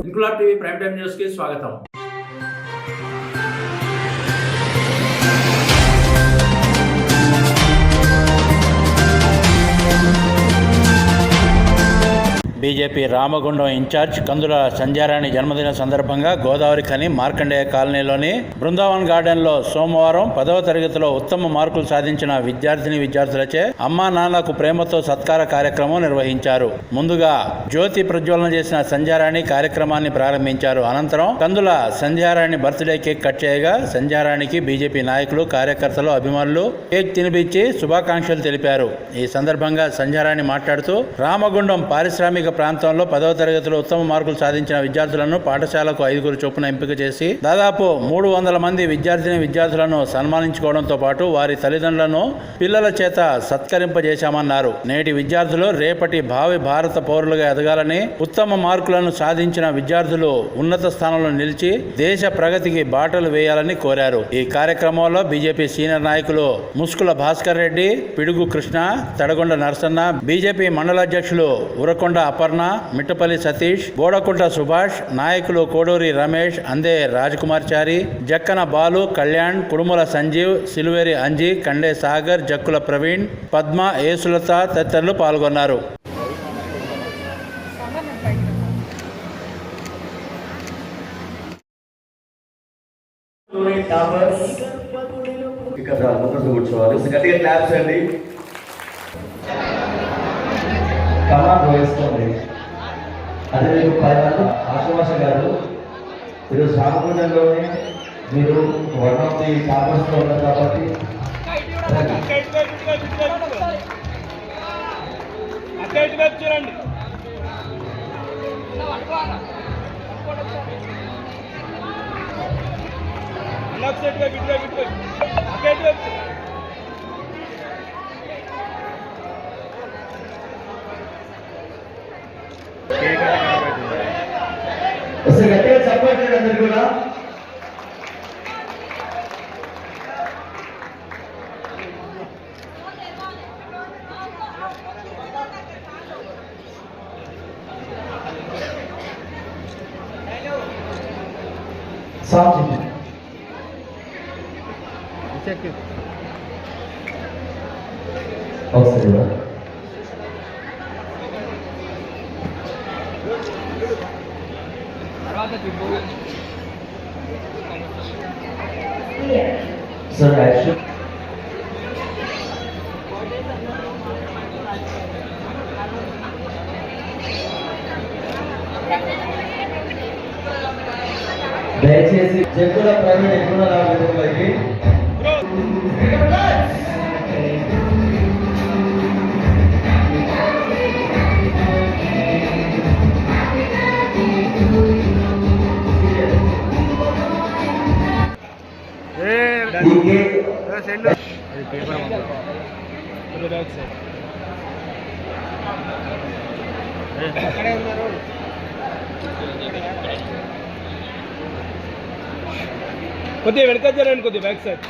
Inquilab TV prime time news కి స్వాగతం BJP Ramagundam incharge Kandula Sandhyarani జన్మదిన సందర్భంగా గోదావరి ఖని మార్కండేయ కాలనీలోని బృందావన్ గార్డెన్లో సోమవారం పదవ తరగతిలో ఉత్తమ మార్కులు సాధించిన విద్యార్థిని విద్యార్థులచే అమ్మా నాన్నకు ప్రేమతో సత్కార కార్యక్రమం నిర్వహించారు. ముందుగా జ్యోతి ప్రజ్వలన చేసిన సంధ్యారాణి కార్యక్రమాన్ని ప్రారంభించారు. అనంతరం Kandula Sandhyarani birthday cake cut చేయగా సంధ్యారాణికి బీజేపీ నాయకులు కార్యకర్తలు అభిమానులు కేక్ తినిపించి శుభాకాంక్షలు తెలిపారు. ఈ సందర్భంగా సంధ్యారాణి మాట్లాడుతూ రామగుండం పారిశ్రామిక ప్రాంతంలో పదవ తరగతిలో ఉత్తమ మార్కులు సాధించిన విద్యార్థులను పాఠశాలకు ఐదుగురు చొప్పున ఎంపిక చేసి దాదాపు మూడు వందల మంది విద్యార్థిని విద్యార్థులను సన్మానించుకోవడంతో పాటు వారి తల్లిదండ్రులను పిల్లల చేత సత్కరింపజేశామన్నారు. నేటి విద్యార్థులు రేపటి భావి భారత పౌరులుగా ఎదగాలని ఉత్తమ మార్కులను సాధించిన విద్యార్థులు ఉన్నత స్థానంలో నిలిచి దేశ ప్రగతికి బాటలు వేయాలని కోరారు. ఈ కార్యక్రమంలో బీజేపీ సీనియర్ నాయకులు ముస్కుల భాస్కర్ రెడ్డి పిడుగు కృష్ణ తడగొండ నరసన్న బీజేపీ మండలాధ్యక్షులు ఉరకొండ అపర్ణ మిట్టపల్లి సతీష్ బోడకుంట సుభాష్ నాయకులు కోడూరి రమేష్ అందే రాజకుమార్చారి జక్కన బాలు కళ్యాణ్ కుడుముల సంజీవ్ సిలువేరి అంజీ కండే సాగర్ జక్కుల ప్రవీణ్ పద్మ ఏసులత తదితరులు పాల్గొన్నారు. ఇక్కడ ముందు కూర్చోవాలి గట్టిగా క్లాప్స్ అండి. కమాండ్ వేసుకోండి అదే మీకు పైన ఆశుభాష గారు మీరు సామకుండంలోనే మీరు వన్ ఆఫ్ ది టాపర్స్లో ఉన్నారు కాబట్టి. చూడండి లెఫ్ట్ సైడ్గా ఇటు వైపు ఇటు వైపు అక్కడ ఒకసారి గట్టిగా చెప్పండి అందరు కూడా సాంగ్ ఒకసారి కూడా. సార్ యాక్షన్ దయచేసి జగ్గుల ప్రైవేట్ ఎక్కువ రావాలి ये అక్కడే ఉన్నారు కొద్దిగా వెనక జరగండి కొద్దిగా బ్యాక్ సైడ్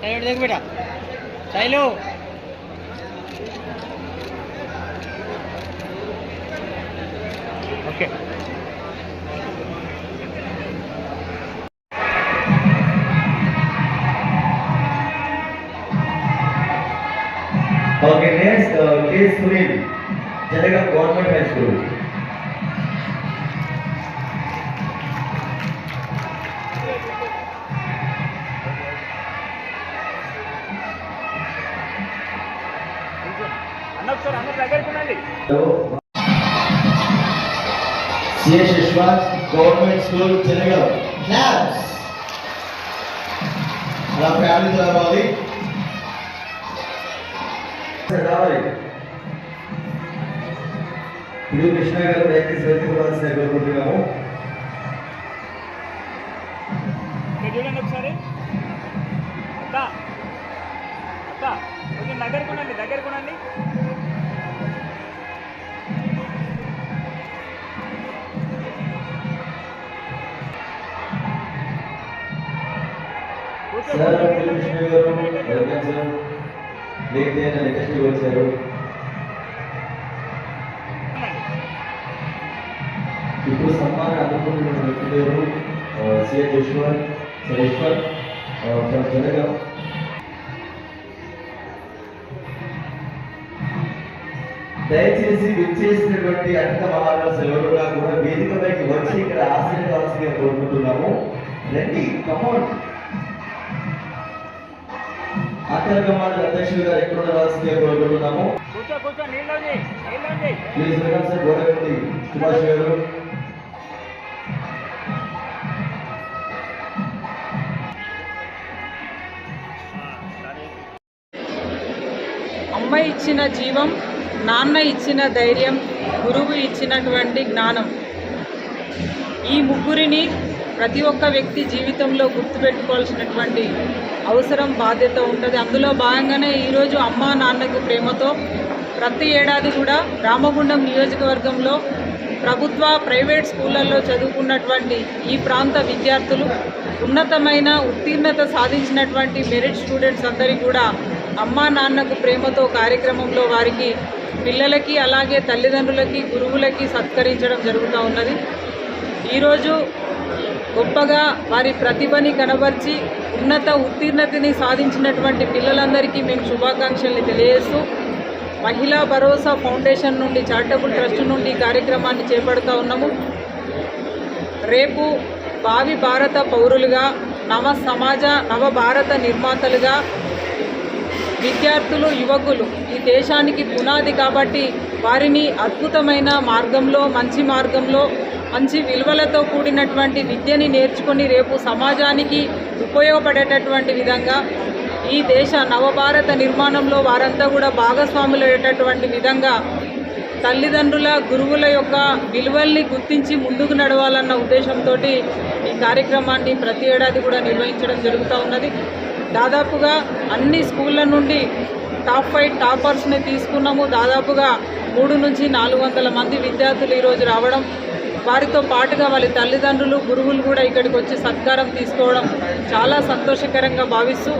సైలెంట్ దగ్గర బేటా Shailu okay Jangaon government high school అన్న ఒకసారి అన్న దగ్గరికి ఉండండి CS Yashwant government school claps అలా ఫ్యామిలీతో రావాలి ಇದು ಕೃಷ್ಣಗಾರ ಪ್ರಾಕ್ಟೀಸ್ ಹೇಳ್ತಿದ್ರು ಅಂತ ಹೇಳ್ಕೊಳ್ತೀವಿ ನಾವು ఒకసారి అక్క అక్క కొంచెం దగ్గర కొనండి దగ్గర కొనండి కూర్చో లేట్ అయిన లేటెస్ట్ వచ్చారు. ఇప్పుడు సన్మానం అనుకుంటున్న వ్యక్తి పేరు CA Eshwar sir Eshwar from Jangaon దయచేసి విచ్చేసినటువంటి అధిక మహారాజు ఎవరున్నా కూడా వేదికపైకి వచ్చి ఇక్కడ ఆశీర్వాల్సిందిగా కోరుకుంటున్నాము. రండి కమౌన్ అఖిల కమాండ్ అధ్యక్షులు గారు ఎక్కడ కోరుకుంటున్నాము. ప్లీజ్ వెల్కమ్ సార్ సుభాష్ గారు. అమ్మ ఇచ్చిన జీవం నాన్న ఇచ్చిన ధైర్యం గురువు ఇచ్చినటువంటి జ్ఞానం. ఈ ముగ్గురిని ప్రతి ఒక్క వ్యక్తి జీవితంలో గుర్తుపెట్టుకోవాల్సినటువంటి అవసరం బాధ్యత ఉంటుంది. అందులో భాగంగానే ఈరోజు అమ్మ నాన్నకు ప్రేమతో ప్రతి ఏడాది కూడా రామగుండం నియోజకవర్గంలో ప్రభుత్వ ప్రైవేట్ స్కూళ్ళల్లో చదువుకున్నటువంటి ఈ ప్రాంత విద్యార్థులు ఉన్నతమైన ఉత్తీర్ణత సాధించినటువంటి మెరిట్ స్టూడెంట్స్ అందరికీ కూడా అమ్మా నాన్నకు ప్రేమతో కార్యక్రమంలో వారికి పిల్లలకి అలాగే తల్లిదండ్రులకి గురువులకి సత్కరించడం జరుగుతూ ఉన్నది. ఈరోజు గొప్పగా వారి ప్రతిభని కనబర్చి ఉన్నత ఉత్తీర్ణతని సాధించినటువంటి పిల్లలందరికీ మేము శుభాకాంక్షల్ని తెలియజేస్తూ మహిళా భరోసా ఫౌండేషన్ నుండి చారిటబుల్ ట్రస్ట్ నుండి కార్యక్రమాన్ని చేపడుతూ ఉన్నాము. రేపు భావి భారత పౌరులుగా నవ సమాజ నవ భారత నిర్మాతలుగా విద్యార్థులు యువకులు ఈ దేశానికి పునాది కాబట్టి వారిని అద్భుతమైన మార్గంలో మంచి మార్గంలో మంచి విలువలతో కూడినటువంటి విద్యని నేర్చుకొని రేపు సమాజానికి ఉపయోగపడేటటువంటి విధంగా ఈ దేశ నవభారత నిర్మాణంలో వారంతా కూడా భాగస్వాములు అయ్యేటటువంటి విధంగా తల్లిదండ్రుల గురువుల యొక్క విలువల్ని గుర్తించి ముందుకు నడవాలన్న ఉద్దేశంతో ఈ కార్యక్రమాన్ని ప్రతి ఏడాది కూడా నిర్వహించడం జరుగుతూ ఉన్నది. దాదాపుగా అన్ని స్కూళ్ళ నుండి టాప్ ఫైవ్ టాపర్స్ని తీసుకున్నాము. దాదాపుగా మూడు నుంచి నాలుగు వందల మంది విద్యార్థులు ఈరోజు రావడం వారితో పాటుగా వాళ్ళ తల్లిదండ్రులు గురువులు కూడా ఇక్కడికి వచ్చి సత్కారం తీసుకోవడం చాలా సంతోషకరంగా భావిస్తూ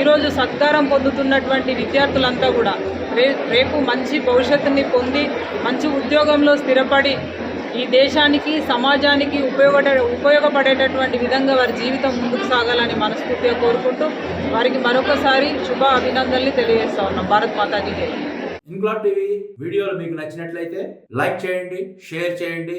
ఈరోజు సత్కారం పొందుతున్నటువంటి విద్యార్థులంతా కూడా రే రేపు మంచి భవిష్యత్తుని పొంది మంచి ఉద్యోగంలో స్థిరపడి ఈ దేశానికి సమాజానికి ఉపయోగపడే ఉపయోగపడేటటువంటి విధంగా వారి జీవితం ముందుకు సాగాలని మనస్ఫూర్తిగా కోరుకుంటూ వారికి మరొకసారి శుభ అభినందనలు తెలియజేస్తా ఉన్నాం. భారత్ మాతాకి ఇంక్లాబ్ టీవీ వీడియోలు మీకు నచ్చినట్లయితే లైక్ చేయండి షేర్ చేయండి.